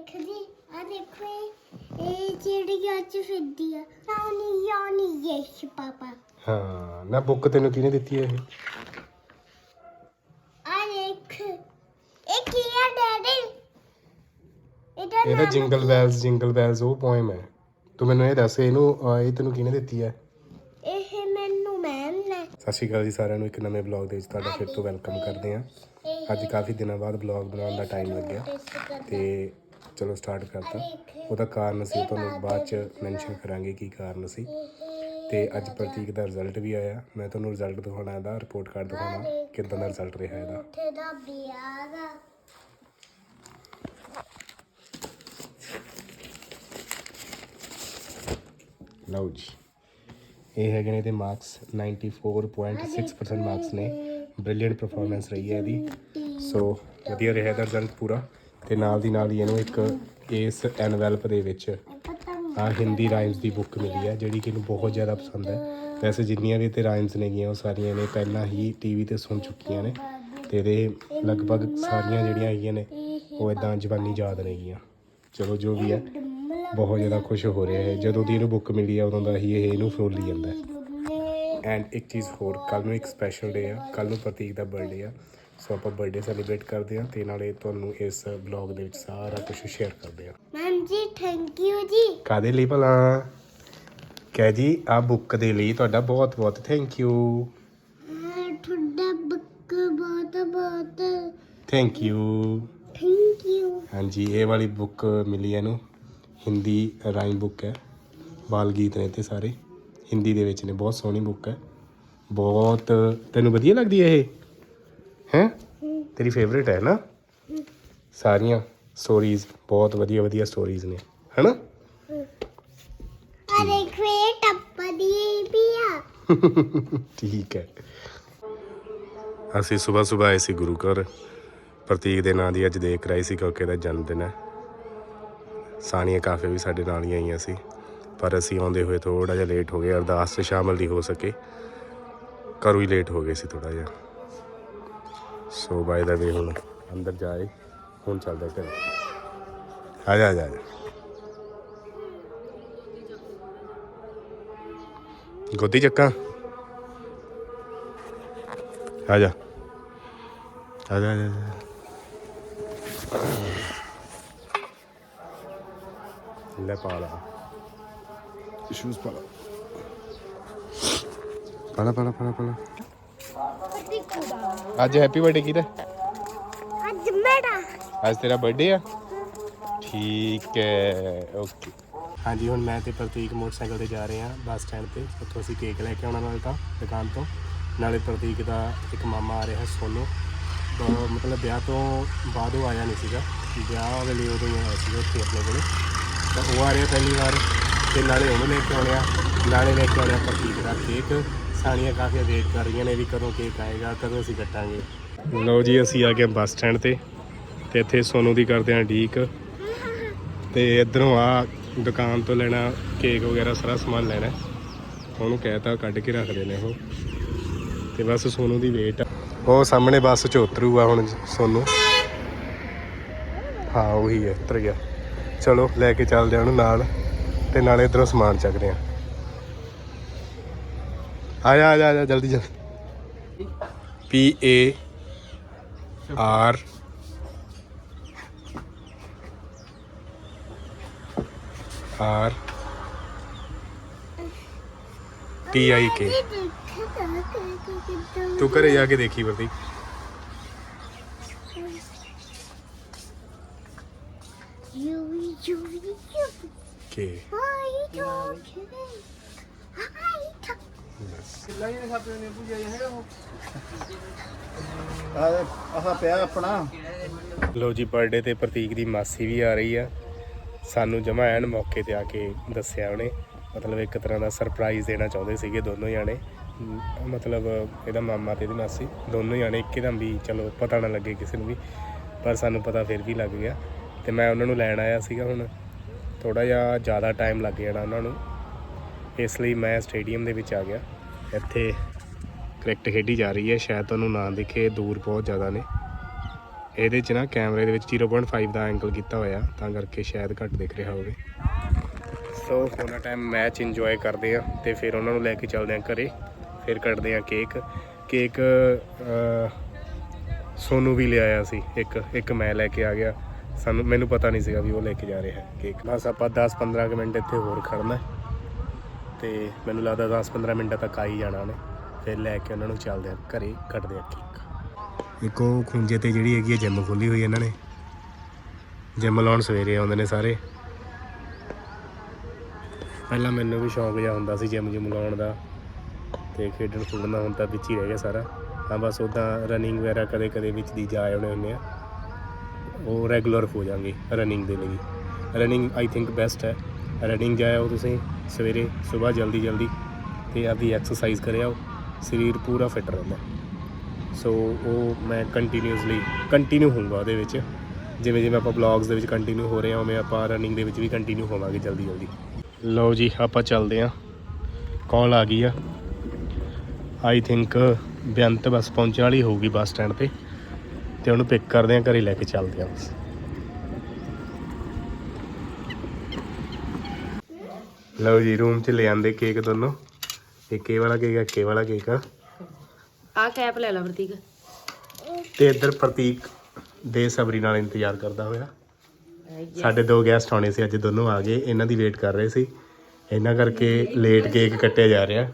ਦੇਖ ਜੀ ਆ ਦੇਖੋ ਇਹ- ਇਹ ਜਿਹੜੀ ਅੱਜ ਫਿਰਦੀ ਆ ਯਾਨੀ ਯਾਨੀ ਯੈਸ ਪਾਪਾ। ਹਾਂ ਨਾ ਬੁੱਕ ਤੈਨੂੰ ਕਿਹਨੇ ਦਿੱਤੀ ਹੈ ਇਹ? ਆ ਦੇਖ ਇਹ ਕੀ ਆ ਡੈਡੀ? ਇਹਦਾ ਇਹਦਾ ਨਾਮ ਜਿੰਗਲ ਬੈਲਸ ਜਿੰਗਲ ਬੈਲਸ ਉਹ ਪੋਇਮ ਹੈ। ਤੂੰ ਮੈਨੂੰ ਇਹ ਦੱਸ ਇਹਨੂੰ ਅਹ, ਇਹ ਤੈਨੂੰ ਕਿਹਨੇ ਦਿੱਤੀ ਹੈ ਇਹ ਮੈਨੂੰ ਮੈਮ ਨੇ। ਸਤਿ ਸ਼੍ਰੀ ਅਕਾਲ ਜੀ ਸਾਰਿਆਂ ਨੂੰ ਇੱਕ ਨਵੇਂ ਬਲੌਗ ਦੇ ਵਿੱਚ ਤੁਹਾਡਾ ਫਿਰ ਤੋਂ ਵੈਲਕਮ ਕਰਦੇ ਹਾਂ। ਇਹ ਅੱਜ ਕਾਫੀ ਦਿਨਾਂ ਬਾਅਦ ਬਲੌਗ ਬਣਾਉਣ ਦਾ ਟਾਈਮ ਲੱਗਿਆ। ਟੈਸਟ ਕਰ ਤੇ ਚਲੋ ਸਟਾਰਟ ਕਰਤਾ। ਉਹਦਾ ਕਾਰਨ ਅਸੀਂ ਤੁਹਾਨੂੰ ਬਾਅਦ ਚ ਮੈਂਸ਼ਨ ਕਰਾਂਗੇ ਕੀ ਕਾਰਨ ਸੀ। ਤੇ ਅੱਜ ਪ੍ਰਤੀਕ ਦਾ ਰਿਜ਼ਲਟ ਵੀ ਆਇਆ। ਮੈਂ ਤੁਹਾਨੂੰ ਰਿਜ਼ਲਟ ਦਿਖਾਉਣਾ, ਇਹਦਾ ਰਿਪੋਰਟ ਕਾਰਡ ਦਿਖਾਉਣਾ, ਕਿਦਾਂ ਦਾ ਰਿਜ਼ਲਟ ਰਿਹਾ ਇਹਦਾ। ਉੱਥੇ ਦਾ ਵਿਆਹ ਦਾ ਲਓ ਜੀ। ਇਹ ਹੈਗੇ ਨੇ ਇਹਦੇ ਮਾਰਕਸ 94.6% ਮਾਰਕਸ ਨੇ। ਬ੍ਰਿਲੀਅੰਟ ਪਰਫਾਰਮੈਂਸ ਰਹੀ ਹੈ ਇਹਦੀ। ਸੋ ਵਧੀਆ ਰਿਹਾ ਇਹਦਾ ਰਿਜ਼ਲਟ ਪੂਰਾ। ਤੇ ਨਾਲ ਦੀ ਨਾਲ ਹੀ ਇਹਨੂੰ ਇੱਕ ਇਸ ਐਨਵੈਲਪ ਦੇ ਵਿੱਚ ਆ ਹਿੰਦੀ ਰਾਈਮਸ ਦੀ ਬੁੱਕ ਮਿਲੀ ਹੈ, ਜਿਹੜੀ ਕਿ ਇਹਨੂੰ ਬਹੁਤ ਜ਼ਿਆਦਾ ਪਸੰਦ ਹੈ। ਵੈਸੇ ਜਿੰਨੀਆਂ ਵੀ ਤੇ ਰਾਈਮਸ ਨੇਗੀਆਂ, ਉਹ ਸਾਰੀਆਂ ਨੇ ਪਹਿਲਾਂ ਹੀ ਟੀਵੀ ਤੇ ਸੁਣ ਚੁੱਕੀਆਂ ਨੇ ਤੇ ਇਹਦੇ ਲਗਭਗ ਸਾਰੀਆਂ ਜਿਹੜੀਆਂ ਹੈਗੀਆਂ ਨੇ, ਉਹ ਇਦਾਂ ਜਵਾਨੀ ਯਾਦ ਨੇਗੀਆਂ। ਚਲੋ, ਜੋ ਵੀ ਹੈ, ਬਹੁਤ ਜ਼ਿਆਦਾ ਖੁਸ਼ ਹੋ ਰਿਹਾ ਹੈ ਜਦੋਂ ਦੀ ਇਹਨੂੰ ਬੁੱਕ ਮਿਲੀ ਹੈ, ਉਦੋਂ ਦਾ ਹੀ ਇਹ ਇਹਨੂੰ ਫਰੋਲੀ ਜਾਂਦਾ ਹੈ। ਐਂਡ ਇੱਕ ਚੀਜ਼ ਹੋਰ ਕੱਲ ਨੂੰ ਇੱਕ ਸਪੈਸ਼ਲ ਡੇ ਆ ਕੱਲ ਨੂੰ ਪ੍ਰਤੀਕ ਦਾ ਬਰਥਡੇ ਆ। ਸੋ ਆਪਾਂ ਬਰਥਡੇ ਸੈਲੀਬ੍ਰੇਟ ਕਰਦੇ ਆ ਤੇ ਨਾਲੇ ਤੁਹਾਨੂੰ ਇਸ ਵਲੌਗ ਦੇ ਵਿੱਚ ਸਾਰਾ ਕੁਝ ਸ਼ੇਅਰ ਕਰਦੇ ਆ ਮੈਮ ਜੀ ਥੈਂਕ ਯੂ ਜੀ। ਕਾਦੇ ਲਈ ਭਲਾ? ਕਹਿ ਜੀ ਆ ਬੁੱਕ ਦੇ ਲਈ ਤੁਹਾਡਾ ਬਹੁਤ ਬਹੁਤ ਥੈਂਕ ਯੂ ਹਾਂ, ਤੁਹਾਡਾ ਬੱਕ ਬਹੁਤ ਬਹੁਤ। ਥੈਂਕ ਯੂ ਥੈਂਕ ਯੂ ਹਾਂਜੀ ਇਹ ਵਾਲੀ ਬੁੱਕ ਮਿਲੀ ਹੈ ਇਹਨੂੰ। ਹਿੰਦੀ ਰਾਈਮ ਬੁੱਕ ਹੈ। ਬਾਲ ਗੀਤ ਨੇ ਤੇ ਸਾਰੇ। ਹਿੰਦੀ ਦੇ ਵਿੱਚ ਨੇ ਬਹੁਤ ਸੋਹਣੀ ਬੁੱਕ ਹੈ। ਬਹੁਤ ਤੈਨੂੰ ਵਧੀਆ ਲੱਗਦੀ ਹੈ ਇਹ? ਹੈ? ਤੇਰੀ ਫੇਵਰੇਟ ਹੈ ਨਾ? ਸਾਰੀਆਂ ਸਟੋਰੀਜ਼ ਬਹੁਤ ਵਧੀਆ ਵਧੀਆ ਸਟੋਰੀਜ਼ ਨੇ। ਹੈਨਾ? ਦੇਖੋ ਇਹ ਟੱਪਾ ਦੀ ਵੀ ਆ। ਠੀਕ ਹੈ। ਅਸੀਂ ਸਵੇਰ ਸਵੇਰ ਆਏ ਸੀ ਗੁਰੂ ਘਰ। ਪ੍ਰਤੀਕ ਦੇ ਨਾਂ ਦੀ ਅੱਜ ਦੇਖ ਰਹੀ ਸੀ ਕਿਉਂਕਿ ਇਹਦਾ ਜਨਮ ਦਿਨ ਹੈ। ਸਾਨੀਆਂ ਕਾਫੇ ਵੀ ਸਾਡੇ ਨਾਲ ਹੀ ਆਈਆਂ ਸੀ। ਪਰ ਅਸੀਂ ਆਉਂਦੇ ਹੋਏ ਥੋੜਾ ਜਿਹਾ ਲੇਟ ਹੋ ਗਏ। ਅਰਦਾਸ 'ਚ ਸ਼ਾਮਲ ਨਹੀਂ ਹੋ ਸਕੇ। ਘਰੋਂ ਹੀ ਲੇਟ ਹੋ ਗਏ ਸੀ ਥੋੜਾ ਜਿਹਾ। ਸੋ ਬਾਈ ਦਾ ਵੇ ਹੁਣ ਅੰਦਰ ਜਾਏ ਹੁਣ ਚੱਲਦਾ ਘਰ ਆ ਜਾ ਆ ਜਾ ਆ ਜਾ। ਗੋਦੀ ਚੱਕਾਂ ਆ ਜਾ ਆ ਜਾ ਆ ਜਾ, ਆ ਜਾ ਲੈ ਪਾ ਲਾ ਸ਼ੂਜ਼ ਪਾ ਲਾ ਪਾ ਲਾ ਪਾ ਲਾ ਪਾ ਲਾ ਪਾ ਲਾ ਅੱਜ ਹੈਪੀ ਬਰਥਡੇ ਕਿਹਦਾ ਅੱਜ ਮੇਰਾ। ਅੱਜ ਤੇਰਾ ਬਰਥਡੇ ਆ? ਠੀਕ ਹੈ ਓਕੇ ਹਾਂਜੀ ਹੁਣ ਮੈਂ ਤੇ ਪ੍ਰਤੀਕ ਮੋਟਰਸਾਈਕਲ ਤੇ ਜਾ ਰਹੇ ਹਾਂ ਬੱਸ ਸਟੈਂਡ ਤੇ। ਉੱਥੋਂ ਅਸੀਂ ਕੇਕ ਲੈ ਕੇ ਆਉਣਾ ਨਾਲੇ ਤਾਂ ਦੁਕਾਨ ਤੋਂ। ਨਾਲੇ ਪ੍ਰਤੀਕ ਦਾ ਇੱਕ ਮਾਮਾ ਆ ਰਿਹਾ ਸੋਨੂ। ਮਤਲਬ ਵਿਆਹ ਤੋਂ ਬਾਅਦ ਉਹ ਆਇਆ ਨਹੀਂ ਸੀਗਾ। ਵਿਆਹ ਵੇਲੇ ਉਦੋਂ ਹੀ ਆਇਆ ਸੀ ਉੱਥੇ ਆਪਣੇ ਕੋਲੇ। ਤਾਂ ਉਹ ਆ ਰਿਹਾ ਪਹਿਲੀ ਵਾਰ। ਤੇ ਨਾਲੇ ਉਹਨੂੰ ਲੈ ਕੇ ਆਉਣਿਆ ਨਾਲੇ ਲੈ ਕੇ ਆਉਣਿਆ ਪ੍ਰਤੀਕ ਦਾ ਕੇਕ। ਸਾਨੀਆਂ ਕਾਫੀ ਵੇਟ ਕਰ ਰਹੀਆਂ ਨੇ ਵੀ ਕਦੋਂ ਕੇਕ ਆਏਗਾ, ਕਦੋਂ ਅਸੀਂ ਕੱਟਾਂਗੇ। ਲਓ ਜੀ, ਅਸੀਂ ਆ ਗਏ ਬੱਸ ਸਟੈਂਡ ਤੇ ਤੇ ਇੱਥੇ ਸੋਨੂ ਦੀ ਕਰਦੇ ਆਂ ਢੀਕ ਤੇ ਇਧਰੋਂ ਆ ਦੁਕਾਨ ਤੋਂ ਲੈਣਾ ਕੇਕ ਵਗੈਰਾ, ਸਾਰਾ ਸਮਾਨ ਲੈਣਾ ਹੈ। ਉਹਨੂੰ ਕਹਿਤਾ ਕੱਢ ਕੇ ਰੱਖਦੇ ਨੇ ਉਹ। ਤੇ ਬਸ ਸੋਨੂ ਦੀ ਵੇਟ ਉਹ ਸਾਹਮਣੇ ਬੱਸ ਚ ਉਤਰੂਗਾ ਹੁਣ ਸੋਨੂ। ਹਾਂ, ਉਹੀ ਹੈ, ਉਤਰ ਗਿਆ। ਚਲੋ, ਲੈ ਕੇ ਚੱਲਦੇ ਹਾਂ ਉਹਨੂੰ ਨਾਲ ਤੇ ਨਾਲੇ ਇਧਰੋਂ ਸਮਾਨ ਚੱਕਦੇ ਆ ਆ ਜਾ ਆ ਜਾ ਆ ਜਾ ਜਲਦੀ ਜਲਦੀ P A R R T I ਕੇ ਤੂੰ ਘਰੇ ਜਾ ਕੇ ਦੇਖੀ ਵਰਦੀ ਯੂ ਯੂ ਯੂ ਕੇ ਹਾਈ ਟੋਕ ਹਾਈ ਟੋਕ ਆਹ ਪਿਆ ਆਪਣਾ। ਲੋ ਜੀ ਬਰਥਡੇ ਤੇ ਪ੍ਰਤੀਕ ਦੀ ਮਾਸੀ ਵੀ ਆ ਰਹੀ ਆ। ਸਾਨੂੰ ਜਮਾ ਐਨ ਮੌਕੇ ਤੇ ਆ ਕੇ ਦੱਸਿਆ ਉਹਨੇ। ਮਤਲਬ ਇੱਕ ਤਰ੍ਹਾਂ ਦਾ ਸਰਪ੍ਰਾਈਜ਼ ਦੇਣਾ ਚਾਹੁੰਦੇ ਸੀਗੇ ਦੋਨੋਂ ਜਾਣੇ। ਮਤਲਬ ਇਹਦਾ ਮਾਮਾ ਤੇ ਇਹਦੀ ਮਾਸੀ। ਦੋਨੋਂ ਜਾਣੇ ਇੱਕਦਮ ਵੀ ਚਲੋ ਪਤਾ ਨਾ ਲੱਗੇ ਕਿਸੇ ਨੂੰ ਵੀ। ਪਰ ਸਾਨੂੰ ਪਤਾ ਫਿਰ ਵੀ ਲੱਗ ਗਿਆ। ਤੇ ਮੈਂ ਉਹਨਾਂ ਨੂੰ ਲੈਣ ਆਇਆ ਸੀਗਾ ਹੁਣ। ਥੋੜਾ ਜਿਹਾ ਜ਼ਿਆਦਾ ਟਾਈਮ ਲੱਗ ਜਾਣਾ ਉਹਨਾਂ ਨੂੰ। ਇਸ ਲਈ ਮੈਂ ਸਟੇਡੀਅਮ ਦੇ ਵਿੱਚ ਆ ਗਿਆ। ਇੱਥੇ ਕ੍ਰਿਕਟ ਖੇਡੀ ਜਾ ਰਹੀ ਹੈ। ਸ਼ਾਇਦ ਤੁਹਾਨੂੰ ਨਾ ਦਿਖੇ ਦੂਰ ਬਹੁਤ ਜ਼ਿਆਦਾ ਨੇ। ਇਹਦੇ 'ਚ ਨਾ ਕੈਮਰੇ ਦੇ ਵਿੱਚ 0.5 ਦਾ ਐਂਗਲ ਕੀਤਾ ਹੋਇਆ ਤਾਂ ਕਰਕੇ ਸ਼ਾਇਦ ਘੱਟ ਦਿਖ ਰਿਹਾ ਹੋਵੇ। ਸੋ ਹੁਣ ਟਾਈਮ ਮੈਚ ਇੰਜੋਏ ਕਰਦੇ ਆ ਤੇ ਫਿਰ ਉਹਨਾਂ ਨੂੰ ਲੈ ਕੇ ਚੱਲਦੇ ਆ ਘਰੇ। ਫਿਰ ਕੱਟਦੇ ਆ ਕੇਕ ਕੇਕ ਅਹ, ਸੋਨੂੰ ਵੀ ਲਿਆਇਆ ਸੀ। ਇੱਕ ਇੱਕ ਮੈਂ ਲੈ ਕੇ ਆ ਗਿਆ। ਸਾਨੂੰ ਮੈਨੂੰ ਪਤਾ ਨਹੀਂ ਸੀਗਾ ਵੀ ਉਹ ਲੈ ਕੇ ਜਾ ਰਿਹਾ ਹੈ ਕੇਕ ਬਸ ਆਪਾਂ 10-15 ਕੁ ਮਿੰਟ ਇੱਥੇ ਹੋਰ ਖੜਨਾ ਤੇ ਮੈਨੂੰ ਲੱਗਦਾ 10-15 ਮਿੰਟਾਂ ਤੱਕ ਆ ਹੀ ਜਾਣਾ ਉਹਨੇ। ਫਿਰ ਲੈ ਕੇ ਉਹਨਾਂ ਨੂੰ ਚੱਲਦੇ ਆ ਘਰੇ ਕੱਟਦੇ ਆ ਕੇਕ ਇੱਕ ਉਹ ਖੁੰਝੇ ਤੇ ਜਿਹੜੀ ਹੈਗੀ ਹੈ ਜਿਮ ਖੋਲੀ ਹੋਈ ਇਹਨਾਂ ਨੇ। ਜਿਮ ਲਾਉਣ ਸਵੇਰੇ ਆਉਂਦੇ ਨੇ ਸਾਰੇ। ਪਹਿਲਾਂ ਮੈਨੂੰ ਵੀ ਸ਼ੌਂਕ ਜਿਹਾ ਹੁੰਦਾ ਸੀ ਜਿਮ ਜਿਮ ਲਾਉਣ ਦਾ। ਤੇ ਖੇਡਣ ਖੁੱਡਣ ਹੁਣ ਤਾਂ ਵਿੱਚ ਹੀ ਰਹਿ ਗਿਆ ਸਾਰਾ। ਹਾਂ ਬਸ ਉਦਾਂ ਰਨਿੰਗ ਵਗੈਰਾ ਕਦੇ ਕਦੇ ਵਿੱਚ ਦੀ ਜਾ ਆਉਣੇ ਹੁੰਦੇ ਆ। ਉਹ ਰੈਗੂਲਰ ਹੋ ਜਾਣਗੇ ਰਨਿੰਗ ਦੇ ਲਈ। ਰਨਿੰਗ ਆਈ ਥਿੰਕ ਬੈਸਟ ਹੈ। ਰਨਿੰਗ ਜਾਇਓ ਤੁਸੀਂ। ਸਵੇਰੇ ਸਵੇਰ ਜਲਦੀ ਜਲਦੀ ਤੇ ਆਪਦੀ ਐਕਸਰਸਾਈਜ਼ ਕਰਿਆਓ ਸਰੀਰ ਪੂਰਾ ਫਿੱਟ ਰਹਿੰਦਾ। ਸੋ ਉਹ ਮੈਂ ਕੰਟੀਨਿਊਸਲੀ ਕੰਟੀਨਿਊ ਹੋਊਗਾ ਉਹਦੇ ਵਿੱਚ। ਜਿਵੇਂ ਜਿਵੇਂ ਆਪਾਂ ਬਲੌਗਸ ਦੇ ਵਿੱਚ ਕੰਟੀਨਿਊ ਹੋ ਰਹੇ ਹਾਂ, ਉਵੇਂ ਆਪਾਂ ਰਨਿੰਗ ਦੇ ਵਿੱਚ ਵੀ ਕੰਟੀਨਿਊ ਹੋਵਾਂਗੇ ਜਲਦੀ ਜਲਦੀ। ਲਓ ਜੀ, ਆਪਾਂ ਚੱਲਦੇ ਹਾਂ। ਕਾਲ ਆ ਗਈ ਆ। ਆਈ ਥਿੰਕ ਬੇਅੰਤ ਬਸ ਪਹੁੰਚਣ ਵਾਲੀ ਹੋਊਗੀ ਬੱਸ ਸਟੈਂਡ ਤੇ। ਤੇ ਉਹਨੂੰ ਪਿਕ ਕਰਦੇ ਆ ਘਰੇ ਲੈ ਕੇ ਚੱਲਦੇ ਆ ਲਓ ਜੀ ਰੂਮ 'ਚ ਲੈ ਆਂਦੇ ਕੇਕ ਦੋਨੋਂ। ਇੱਕ ਇਹ ਵਾਲਾ ਕੇਕ ਆ ਕੇ ਵਾਲਾ ਕੇਕ ਆ। ਆ ਕੈਪ ਲੈ ਲਾ ਪ੍ਰਤੀਕ। ਤੇ ਇੱਧਰ ਪ੍ਰਤੀਕ ਬੇਸਬਰੀ ਨਾਲ ਇੰਤਜ਼ਾਰ ਕਰਦਾ ਹੋਇਆ। ਸਾਡੇ ਦੋ ਗੈਸਟ ਆਉਣੇ ਸੀ ਅੱਜ ਦੋਨੋਂ ਆ ਗਏ। ਇਹਨਾਂ ਦੀ ਵੇਟ ਕਰ ਰਹੇ ਸੀ। ਇਹਨਾਂ ਕਰਕੇ ਲੇਟ ਕੇਕ ਕੱਟਿਆ ਜਾ ਰਿਹਾ।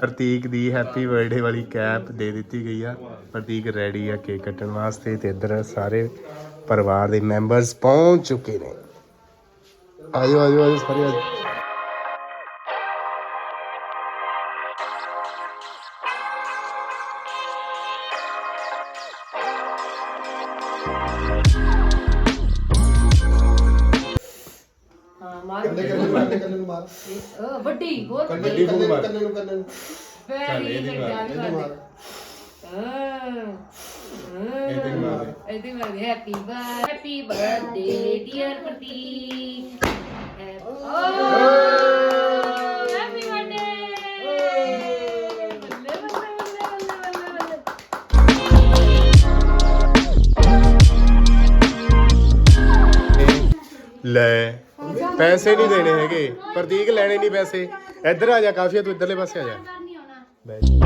ਪ੍ਰਤੀਕ ਦੀ ਹੈਪੀ ਬਰਥਡੇ ਵਾਲੀ ਕੈਪ ਦੇ ਦਿੱਤੀ ਗਈ ਆ। ਪ੍ਰਤੀਕ ਰੈਡੀ ਆ ਕੇਕ ਕੱਟਣ ਵਾਸਤੇ ਤੇ ਇੱਧਰ ਸਾਰੇ ਪਰਿਵਾਰ ਦੇ ਮੈਂਬਰਸ ਪਹੁੰਚ ਚੁੱਕੇ ਨੇ। ਆਜੋ ਆਜੋ ਆਜੋ ਸਾਰੇ ਆਜੋ ਹਾਂ ਮਾਰ ਕੰਨੇ ਕੰਨੇ ਮਾਰ ਕੰਨੇ ਨੂੰ ਮਾਰ ਓ ਵੱਡੀ ਹੋਰ ਕੰਨੇ ਨੂੰ ਕੰਨੇ ਨੂੰ ਕੰਨੇ ਨੂੰ ਕੰਨੇ ਨੂੰ ਵੈਰੀ ਚੰਗਾ ਵੀ ਮਾਰ ਇਹਦੇ ਮਾਰ ਇਹਦੇ ਮਾਰ happy birthday happy birthday dear Prateek ਲੈ, ਪੈਸੇ ਨਹੀਂ ਦੇਣੇ ਹੈਗੇ, ਪ੍ਰਤੀਕ ਲੈਣੇ ਨਹੀਂ ਪੈਸੇ। ਇੱਧਰ ਆ ਜਾ ਕਾਫੀਆ ਤੂੰ ਇੱਧਰਲੇ ਪਾਸੇ ਆ ਜਾ। ਬਹਿ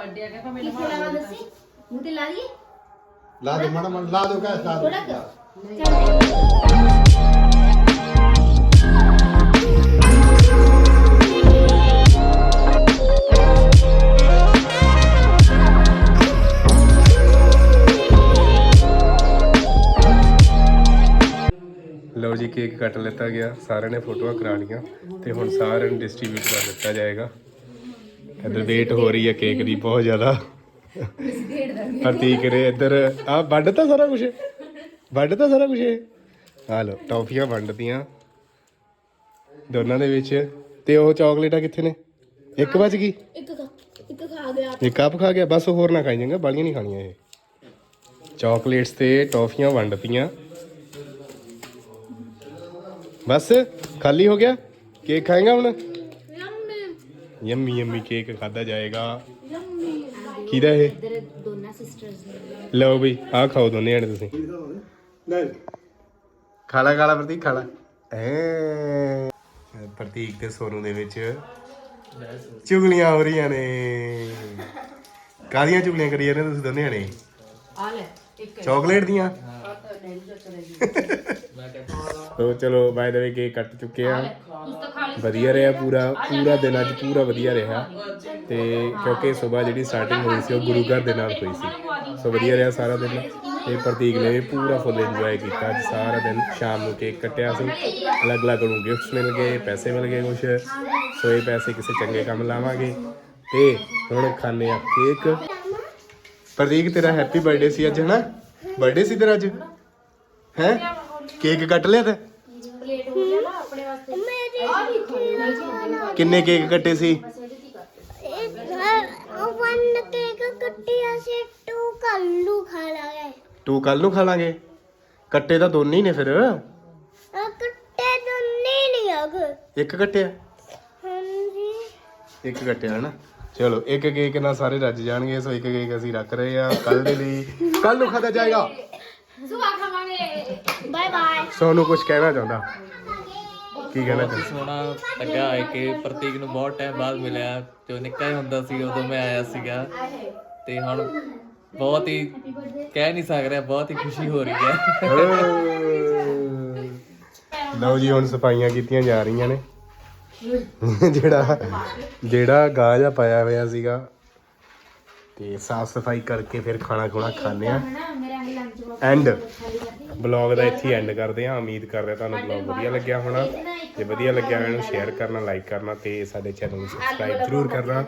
ਬਰਥਡੇ ਆ ਗਿਆ ਤਾਂ ਮੈਨੂੰ ਕਿੱਥੇ ਲਾਵਾ ਦੱਸੀ? ਮੂੰਹ ਤੇ ਲਾ ਦਈਏ? ਲਾ ਦੇ ਮਾੜਾ ਮਾੜਾ ਲਾ ਦੋ ਕਾ ਲਾ ਦੋ ਥੋੜਾ ਕੁ। ਚੱਲ ਲਓ ਜੀ ਕੇਕ ਕੱਟ ਲਿੱਤਾ ਗਿਆ। ਸਾਰਿਆਂ ਨੇ ਫੋਟੋਆਂ ਕਰਾ ਲਈਆਂ ਤੇ ਹੁਣ ਸਾਰਿਆਂ ਨੂੰ ਡਿਸਟ੍ਰੀਬਿਊਟ ਕਰ ਦਿੱਤਾ ਜਾਏਗਾ। ਇੱਧਰ ਵੇਟ ਹੋ ਰਹੀ ਹੈ ਕੇਕ ਦੀ, ਬਹੁਤ ਜ਼ਿਆਦਾ। ਪ੍ਰਤੀਕ ਨੇ, ਇੱਧਰ ਆ ਵੱਢਤਾ ਸਾਰਾ ਕੁਝ ਵੱਢਤਾ ਸਾਰਾ ਕੁਝ ਆ ਲਓ, ਟੌਫੀਆਂ ਵੰਡਤੀਆਂ। ਦੋਨਾਂ ਦੇ ਵਿੱਚ। ਤੇ ਉਹ ਚਾਕਲੇਟਾਂ ਕਿੱਥੇ ਨੇ? ਇੱਕ ਵੱਜ ਗਈ? ਇੱਕ ਇੱਕ ਖਾ ਗਿਆ ਇੱਕ ਕੱਪ ਖਾ ਗਿਆ, ਬਸ ਹੋਰ ਨਾ ਖਾਈ ਜਾਂਗਾ ਬਾਲੀਆਂ ਨਹੀਂ ਖਾਣੀਆਂ ਇਹ। ਚਾਕਲੇਟਸ ਤੇ ਟੌਫੀਆਂ ਵੰਡਤੀਆਂ। ਬਸ, ਖਾਲੀ ਹੋ ਗਿਆ? ਕੇਕ ਖਾਏਗਾ ਹੁਣ? ਯੰਮੀ ਯੰਮੀ ਕੇਕ ਖਾਦਾ ਜਾਏਗਾ। ਕਿਹਦਾ ਇਹ? ਇਧਰ ਦੋਨਾਂ ਸਿਸਟਰਸ ਨੇ ਲਓ ਬਈ ਆਹ ਖਾਓ ਦੋਨੇ ਜਣੇ ਤੁਸੀਂ। ਖਾਲਾ ਖਾਲਾ ਪ੍ਰਤੀਕ ਖਾਲਾ ਐ। ਪ੍ਰਤੀਕ ਤੇ ਸੋਨੂ ਦੇ ਵਿੱਚ ਚੁਗਲੀਆਂ ਹੋ ਰਹੀਆਂ ਨੇ। ਕਾਹਦੀਆਂ ਚੁਗਲੀਆਂ ਕਰੀ ਜਾਂਦੇ ਤੁਸੀਂ ਦੋਨੇ ਜਣੇ? ਆ ਲੈ ਇੱਕ ਚਾਕਲੇਟ ਦੀਆਂ? ਆ ਤਾਂ ਡੈਡੀ ਦਾ ਚਲੇ ਤੋ ਚਲੋ ਬਾਏ ਦ ਵੇ ਕੇਕ ਕੱਟ ਚੁੱਕੇ ਆ। ਵਧੀਆ ਰਿਹਾ ਪੂਰਾ ਪੂਰਾ ਦਿਨ ਅੱਜ ਪੂਰਾ ਵਧੀਆ ਰਿਹਾ। ਤੇ ਕਿਉਂਕਿ ਸਵੇਰ ਜਿਹੜੀ ਸਟਾਰਟਿੰਗ ਹੋਈ ਸੀ ਉਹ ਗੁਰੂ ਘਰ ਦੇ ਨਾਲ ਹੋਈ ਸੀ। ਸੋ ਵਧੀਆ ਰਿਹਾ ਸਾਰਾ ਦਿਨ। ਤੇ ਪ੍ਰਤੀਕ ਨੇ ਵੀ ਪੂਰਾ ਫੁੱਲ ਇੰਜੋਏ ਕੀਤਾ। ਅੱਜ ਸਾਰਾ ਦਿਨ ਸ਼ਾਮ ਨੂੰ ਕੇਕ ਕੱਟਿਆ ਸੀ। ਅਲੱਗ-ਅਲੱਗ ਨੂੰ ਗਿਫਟਸ ਮਿਲ ਗਏ ਪੈਸੇ ਮਿਲ ਗਏ ਕੁਛ। ਸੋ ਇਹ ਪੈਸੇ ਕਿਸੇ ਚੰਗੇ ਕੰਮ ਲਾਵਾਂਗੇ। ਤੇ ਹੁਣ ਖਾਣੇ ਆ ਕੇਕ ਪ੍ਰਤੀਕ ਤੇਰਾ ਹੈਪੀ ਬਰਥਡੇ ਸੀ ਅੱਜ ਹਨਾ? ਬਰਥਡੇ ਸੀ ਤੇਰਾ ਅੱਜ? ਹੈ? ਕੇਕ ਕੱਟ ਲਿਆ ਤੇ? ਪਲੇਟ ਹੋ ਗਿਆ ਨਾ ਆਪਣੇ ਵਾਸਤੇ। ਮੇਰੇ ਕਿੰਨੇ ਕੇਕ ਕੱਟੇ ਸੀ? ਵਨ ਕੇਕ ਕੱਟਿਆ ਸੀ ਟੂ ਕੱਲੂ ਖਾ ਲਾਂਗੇ। ਤੂੰ ਕੱਲ ਨੂੰ ਖਾ ਲਾਂਗੇ? ਕੱਟੇ ਤਾਂ ਦੋਨੇ ਹੀ ਨੇ ਫਿਰ। ਆ ਕੱਟੇ ਦੋਨੇ ਨਹੀਂ ਅਗ ਇੱਕ ਕੱਟਿਆ? ਹਾਂਜੀ। ਇੱਕ ਕੱਟਿਆ ਹਨਾ? ਚਲੋ ਇੱਕ ਕੇਕ ਨਾਲ ਸਾਰੇ ਰੱਜ ਜਾਣਗੇ ਸੋ ਇੱਕ ਕੇਕ ਅਸੀਂ ਰੱਖ ਰਹੇ ਆ ਕੱਲ ਦੇ ਲਈ। ਕੱਲ ਨੂੰ ਖਾਦਾ ਜਾਏਗਾ। ਸੁਆ ਖਾਵਾਂਗੇ। ਬਾਏ ਬਾਏ ਸੋਨੂੰ ਕੁਝ ਕਹਿਣਾ ਚਾਹੁੰਦਾ? ਕੀ ਕਹਿਣਾ ਚਾਹੁੰਦਾ? ਸੋਹਣਾ ਲੱਗਾ ਹੈ ਕਿ ਪ੍ਰਤੀਕ ਨੂੰ ਬਹੁਤ ਟਾਈਮ ਬਾਅਦ ਮਿਲਿਆ ਤੇ ਉਹ ਨਿੱਕਾ ਹੀ ਹੁੰਦਾ ਸੀ ਉਦੋਂ ਮੈਂ ਆਇਆ ਸੀਗਾ। ਤੇ ਹੁਣ ਬਹੁਤ ਹੀ ਕਹਿ ਨਹੀਂ ਸਕ ਰਿਹਾ ਬਹੁਤ ਹੀ ਖੁਸ਼ੀ ਹੋ ਰਹੀ ਹੈ। ਲਓ ਜੀ ਹੁਣ ਸਫਾਈਆਂ ਕੀਤੀਆਂ ਜਾ ਰਹੀਆਂ ਨੇ। ਜਿਹੜਾ ਜਿਹੜਾ ਗਾਹ ਜਿਹਾ ਪਾਇਆ ਹੋਇਆ ਸੀਗਾ। ਤੇ ਸਾਫ਼ ਸਫ਼ਾਈ ਕਰਕੇ ਫਿਰ ਖਾਣਾ ਖੁਣਾ ਖਾਣੇ ਆ ਐਂਡ ਬਲੌਗ ਦਾ ਇੱਥੇ ਐਂਡ ਕਰਦੇ ਆ ਉਮੀਦ ਕਰਦੇ ਆ ਤੁਹਾਨੂੰ ਬਲੌਗ ਵਧੀਆ ਲੱਗਿਆ ਹੋਣਾ ਜੇ ਵਧੀਆ ਲੱਗਿਆ ਹੋਇਆ ਇਹਨੂੰ ਸ਼ੇਅਰ ਕਰਨਾ ਲਾਈਕ ਕਰਨਾ ਤੇ ਸਾਡੇ ਚੈਨਲ ਨੂੰ ਸਬਸਕ੍ਰਾਈਬ ਜ਼ਰੂਰ ਕਰਨਾ।